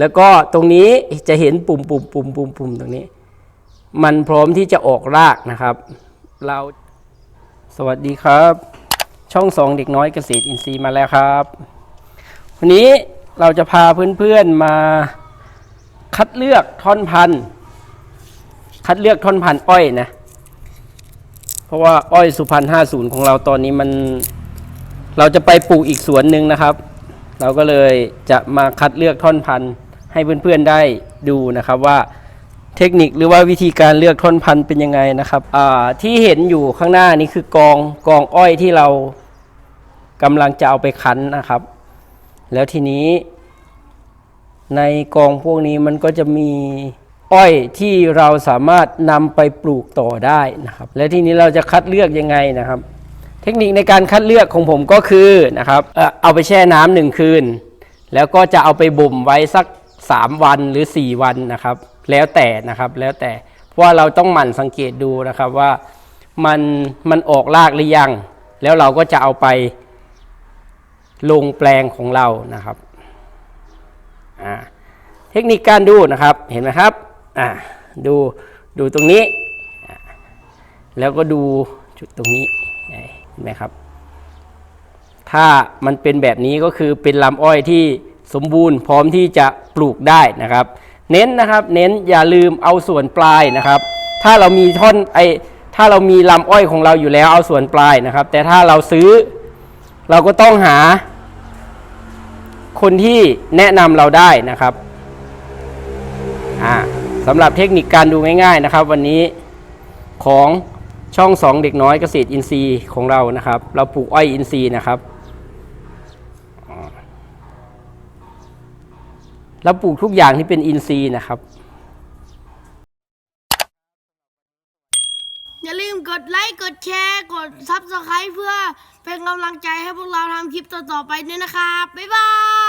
แล้วก็ตรงนี้จะเห็นปุ่มปุ่มปุ่มปุ่มปุ่มตรงนี้ มันพร้อมที่จะออกรากนะครับ เราสวัสดีครับ ช่องสองเด็กน้อยเกษตรอินทรีย์มาแล้วครับ วันนี้เราจะพาเพื่อนๆมาคัดเลือกท่อนพันธุ์คัดเลือกท่อนพันธุ์อ้อยนะ เพราะว่าอ้อยสุพรรณ50ของเราตอนนี้มันเราจะไปปลูกอีกสวนหนึ่งนะครับ เราก็เลยจะมาคัดเลือกท่อนพันธุ์ ให้เพื่อนๆได้ดูนะครับว่าเทคนิคหรือว่าวิธีการเลือกท่อนพันธุ์เป็นยังไงนะครับที่เห็นอยู่ข้างหน้านี้คือกองกองอ้อยที่เรากำลังจะเอาไปคั้นนะครับ แล้วทีนี้ ในกองพวกนี้มันก็จะมีอ้อยที่เราสามารถนำไปปลูกต่อได้นะครับ และทีนี้เราจะคัดเลือกยังไงนะครับ เทคนิคในการคัดเลือกของผมก็คือนะครับเอาไปแช่น้ำหนึ่งคืน แล้วก็จะเอาไปบ่มไว้สัก 3 วันหรือ 4 วันนะครับ แล้วแต่นะครับแล้วแต่เพราะว่าเราต้องหมั่นสังเกตดูนะครับว่ามันมันออกรากหรือยัง แล้วเราก็จะเอาไปลงแปลงของเรานะครับเทคนิคการดูนะครับเห็นไหมครับดูดูตรงนี้ แล้วก็ดูจุดตรงนี้เห็นไหมครับ ถ้ามันเป็นแบบนี้ก็คือเป็นลำอ้อยที่ สมบูรณ์พร้อมที่จะปลูกได้นะครับ เน้นนะครับเน้นอย่าลืมเอาส่วนปลายนะครับ ถ้าเรามีท่อนไอถ้าเรามีลำอ้อยของเราอยู่แล้วเอาส่วนปลายนะครับ แต่ถ้าเราซื้อเราก็ต้องหา คนที่แนะนำเราได้นะครับอ่าสำหรับเทคนิคการดูง่าย ๆนะครับ วันนี้ของช่องสองเด็กน้อยเกษตรอินทรีย์ของเรานะครับ เราปลูกอ้อยอินทรีย์นะครับ เราปลูกทุกอย่างที่เป็นอินทรีย์นะครับ อย่าลืมกดไลค์ กดแชร์ กดซับสไครต์เพื่อเป็นกำลังใจให้พวกเราทำคลิปต่อๆไปด้วยนะครับ บ๊ายบาย